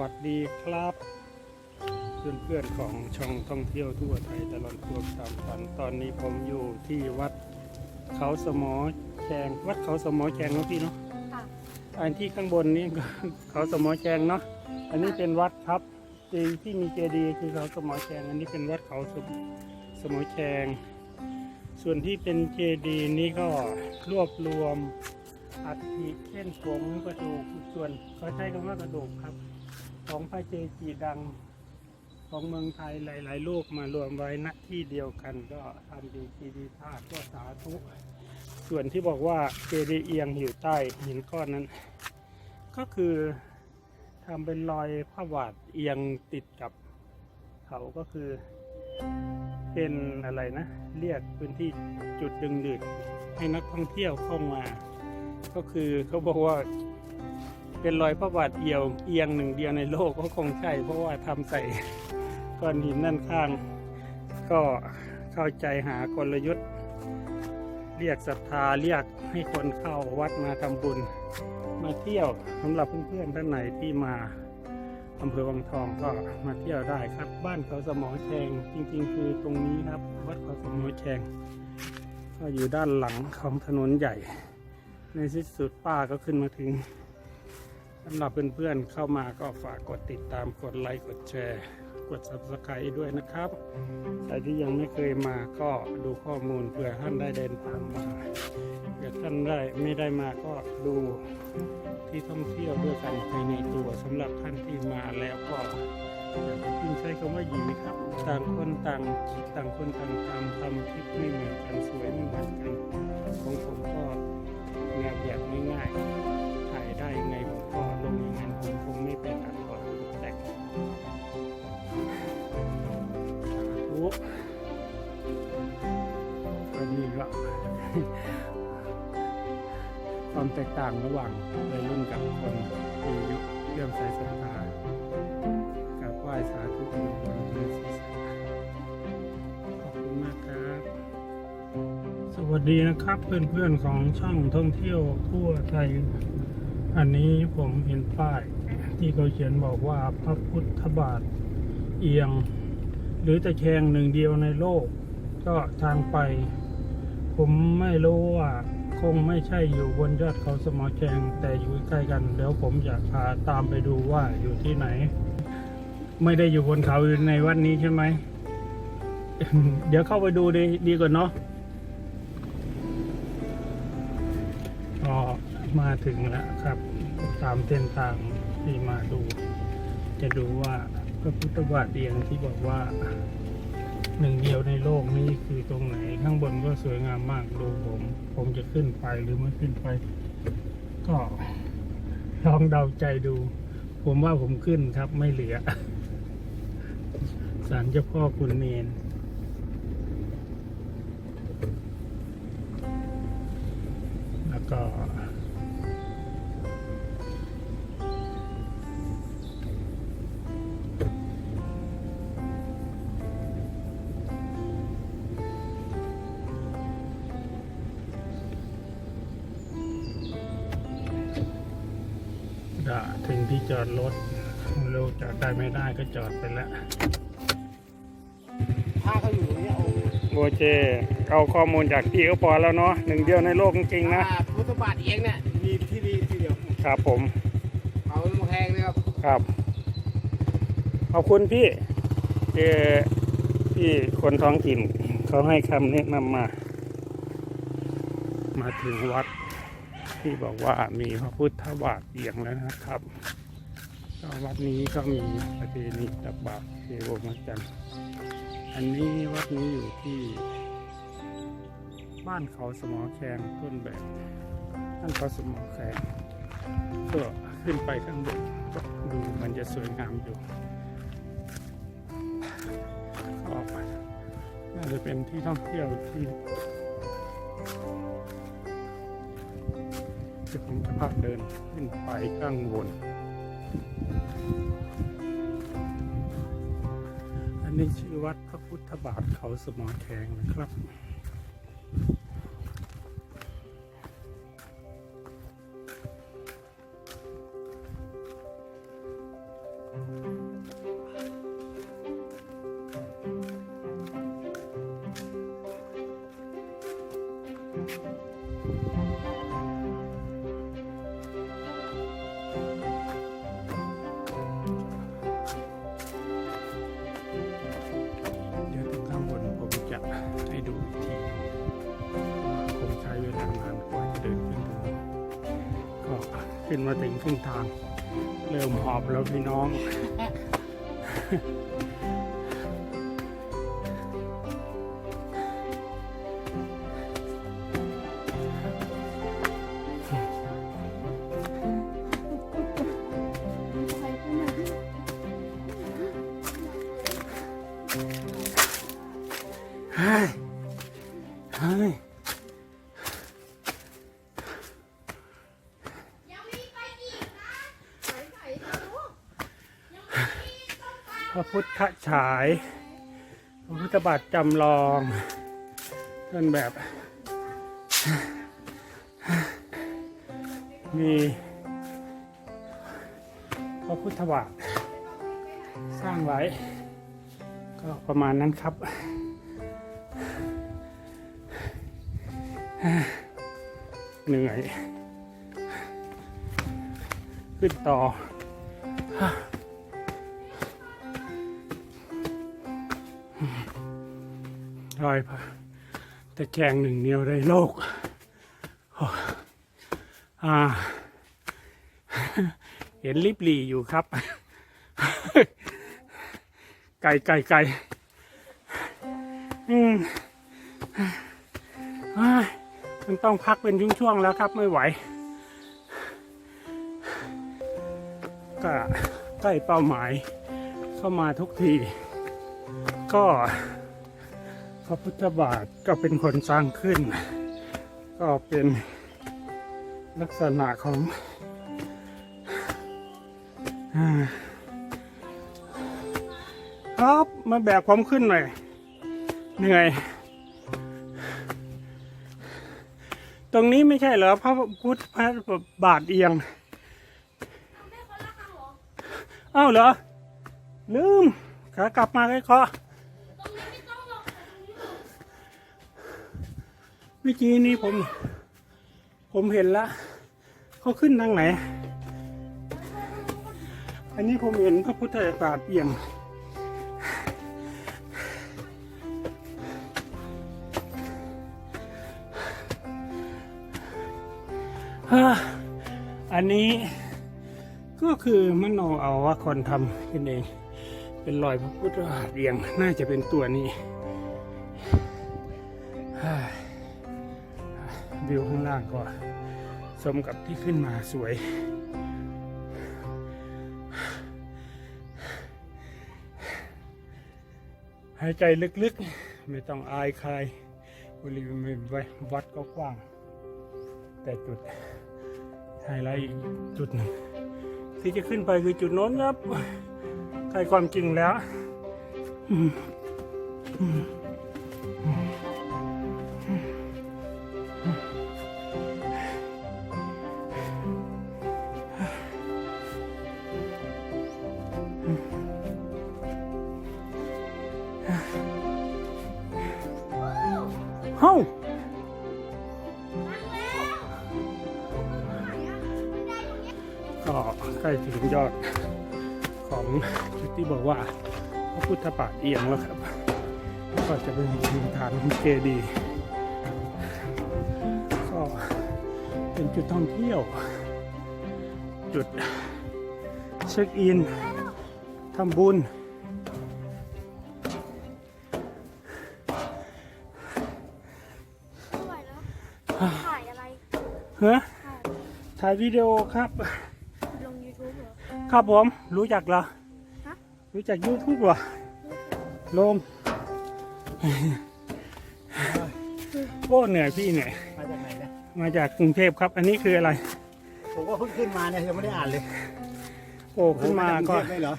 วัสดีครับ เพื่อนๆของช่องท่องเที่ยวทั่วไทยตลอดทัวร์ตามฝันตอนนี้ผมอยู่ที่วัดเขาสมอแจงวัดเขาสมอแจงเนาะพี่เนาะค่ะอันที่ข้างบนนี่ก็เขาสมอแจงเนาะอันนี้เป็นวัดครับที่ที่มีเจดีย์คือเขาสมอแจง อันนี้เป็นวัดเขาสมสมอแจง ส่วนที่เป็นเจดีย์นี้ก็รวบรวมอัฐิเช่นผมกระดูกส่วนเขาใช้คำว่ากระดูกครับ ของพระเจดีดังของเมืองไทยหลาย ๆ โลกมารวมไว้ณที่เดียวกันก็ทำดีทีดีธาตุก็สาธุ ส่วนที่บอกว่าเจดีย์เอียงอยู่ใต้หินก้อนนั้น ก็คือทำเป็นรอยผ้าหวาดเอียงติดกับเขาก็คือเป็นอะไรนะ เรียกพื้นที่จุดดึงดูดให้นักท่องเที่ยวเข้ามา ก็คือเขาบอกว่าเเป็นรอยพระบาทเอียวเอียงหนึ่งเดียวในโลกก็คงใช่ เพราะว่าทำใส่ก้อนหินนั่นข้าง ก็เข้าใจหากลยุทธ์ เรียกศรัทธาเรียกให้คนเข้าวัดมาทำบุญ มาเที่ยวสำหรับเพื่อนๆท่านไหนที่มาอำเภอวังทองก็มาเที่ยวได้ครับ บ้านเขาสมอแชงจริงๆ คือตรงนี้ครับ วัดเขาสมอแชงก็อยู่ด้านหลังของถนนใหญ่ ในที่สุดป้าก็ขึ้นมาถึง สำหรับเพื่อนๆเข้ามาก็ฝากกดติดตามกดไลค์กดแชร์ กด subscribe ด้วยนะครับใครที่ยังไม่เคยมาก็ดูข้อมูลเผื่อท่านได้เดินทางมาเผื่อท่านได้ไม่ได้มาก็ดูที่ท่องเที่ยวด้วยกันภายในตัวสำหรับท่านที่มาแล้วก็อย่าเพิ่งใช้คำว่าหยีครับ ต่างคนต่างต่างคนต่างทำทำคลิปไม่เหมือนกันสวยไม่เหมือนกันของผมก็แนวแบบง่ายๆถ่ายได้ไง อันนี้ก็ความแตกต่างระหว่างวัยรุ่นกับคนที่ยุคเรื่องสายศรัทธากับไหว้สาธุอนุโมทนาศีรษะขอบคุณมากครับ สวัสดีนะครับเพื่อนๆของช่องท่องเที่ยวทั่วไทย อันนี้ผมเห็นป้ายที่เขาเขียนบอกว่าพระพุทธบาทเอียง หรือตะแคงหนึ่งเดียวในโลก ก็ทางไป ผมไม่รู้ว่าคงไม่ใช่อยู่บนยอดเขาสมอแจงแต่อยู่ใกล้กันเดี๋ยวผมอยากพาตามไปดูว่าอยู่ที่ไหน ไม่ได้อยู่บนเขาในวันนี้ใช่ไหม เดี๋ยวเข้าไปดูดีดีกว่าเนาะก็มาถึงแล้วครับ ตามเส้นทางที่มาดู จะดูว่า พระพุทธบาทเอียงที่บอกว่าหนึ่งเดียวในโลกนี้คือตรงไหน ข้างบนก็สวยงามมากดูผม ผมจะขึ้นไปหรือไม่ขึ้นไป ก็ลองเดาใจดู ผมว่าผมขึ้นครับไม่เหลือสารเจ้าพ่อคุณเนนแล้วก็ จอดรถไม่รู้จอดได้ไม่ได้ก็จอดไปแล้วถ้าเขาอยู่ตรงนี้เอาโบเจเอาข้อมูลจากพี่ก็พอแล้วเนาะหนึ่งเดียวในโลกจริงๆนะอ่าพุทธบาทเองเนี่ยมีที่ดีที่เดียวครับผมเขาแพงนะครับครับ ขอบคุณพี่เจอพี่คนท้องถิ่นเขาให้คำแนะนำมา มาถึงวัดที่บอกว่ามีพระพุทธบาทเอียงแล้วนะครับ ก็วัดนี้ก็มีประเพณีตักบาตรเทโวมาจันทร์อันนี้วัดนี้อยู่ที่ บ้านเขาสมอแคนต้นแบบบ้านเขาสมอแคนก็ขึ้นไปข้างบนก็ดูมันจะสวยงามอยู่ก็น่าจะเป็นที่ท่องเที่ยวที่ที่ผมจะพาเดินขึ้นไปข้างบน อันนี้ชื่อวัดพระพุทธบาทเขาสมอแขงนะครับ ให้ดูอีกทีคงใช้เวลานานกว่าจะเดินขึ้นถึงก็ขึ้นมาถึงครึ่งทาง เริ่มหอบแล้วพี่น้อง พุทธฉายพระพุทธบาทจำลองต้นแบบ มีพระพุทธบาทสร้างไว้ ก็ประมาณนั้นครับ เหนื่อย ขึ้นต่อ อยพระตะแคงหนึ่งเดียวในโลกอ่า เห็นลิบลีอยู่ครับ ไก่ไก่ไก่อืมมันต้องพักเป็นช่วงๆแล้วครับไม่ไหว ก็ใกล้เป้าหมายเข้ามาทุกที ก็ พระพุทธบาทก็เป็นคนสร้างขึ้น ก็เป็นลักษณะของอ่าครับมาแบกความขึ้นหน่อยเหนื่อย ตรงนี้ไม่ใช่เหรอพระพุทธบาทเอียงอ้าวเหรอ ลืมขากลับมาใกล้เคาะ ตรงนี้ไม่ต้องหรอกแต่ตรงนี้หรอก เมื่อกี้นี้ผม ผมเห็นละเขาขึ้นทางไหน อันนี้ผมเห็นพระพุทธบาทเอียงอันนี้ก็คือมโนเอาว่าคนทำขึ้นเอง เป็นรอยพระพุทธบาทเอียง น่าจะเป็นตัวนี้ วิวข้างล่างก็สมกับที่ขึ้นมาสวย หายใจลึกๆ ไม่ต้องอายใครบริเวณวัดก็กว้าง แต่จุดไฮไลท์จุดหนึ่งที่จะขึ้นไปคือจุดโน้นครับใครความจริงแล้ว อืม อืม ก็ใกล้ถึงยอดของจุดที่บอกว่าพระพุทธบาทเอียงแล้วครับ ก็จะเป็นทิงฐานของเจดีย์ก็เป็นจุดท่องเที่ยว จุดเช็คอินทำบุญไม่ไหวแล้วถ่ายอะไรเฮ้ยถ่ายถ่ายวิดีโอครับ ครับผม รู้จักเหรอฮะรู้จักยูทูบเหรอลงโอ้เหนื่อยพี่เหนื่อยมาจากไหนเนี่ยมาจากกรุงเทพครับ อันนี้คืออะไร ผมก็เพิ่งขึ้นมาเนี่ยยังไม่ได้อ่านเลยโอ้ขึ้นมาก็โอ้โหไได้เหรอ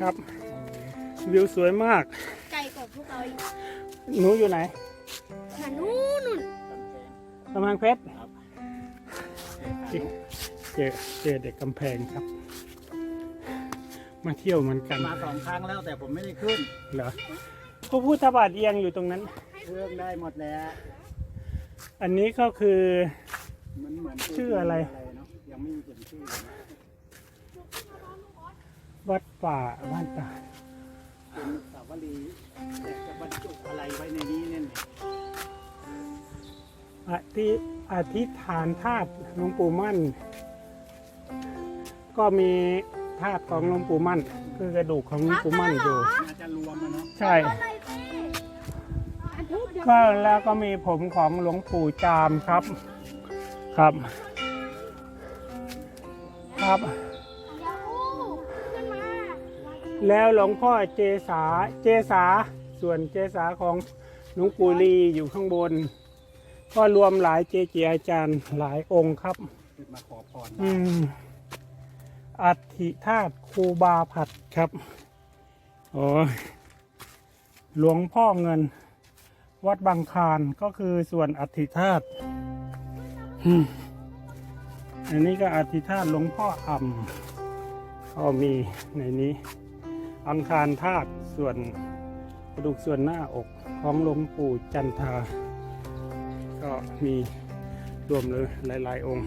ครับ วิวสวยมาก ไกลกว่าพวกเราอีกหนูอยู่ไหนหานู่นนู่นกำแพงเพชรเจอเจอเด็กกำแพงครับ มาเที่ยวเหมือนกันมาสองครั้งแล้วแต่ผมไม่ได้ขึ้นเหรอพระพุทธบาทเอียงอยู่ตรงนั้น เครื่องได้หมดแล้ว อันนี้ก็คือ มันเหมือนชื่ออะไร เนาะยังไม่มีเขียนชื่อเลยนะวัดป่าบ้านตาเป็นสาวรีแต่จะบรรจุอะไรไว้ในนี้เนี่ยอธิอธิษฐานธาตุหลวงปู่มั่น ก็มี ธาตุของหลวงปู่มั่น คือกระดูกของหลวงปู่มั่นอยู่น่าจะรวมมันเนาะใช่ ก็แล้วก็มีผมของหลวงปู่จามครับ ครับ ครับเดี๋ยวขึ้นมาแล้วหลวงพ่อเจสาเจสาส่วนเจสาของหลวงปู่ลีอยู่ข้างบน ก็รวมหลายเจเจอาจารย์หลายองค์ครับขึ้นมาขอพรอืม อัฐิธาตุครูบาผัดครับโอ้ยหลวงพ่อเงิน วัดบางคารก็คือส่วนอัฐิธาตุอืมอันนี้ก็อัฐิธาตุหลวงพ่ออ่ำก็มีในนี้ อังคารธาตุส่วนกระดูกส่วนหน้าอกของหลวงปู่จันทา ก็มีรวมเลยหลาย ๆ องค์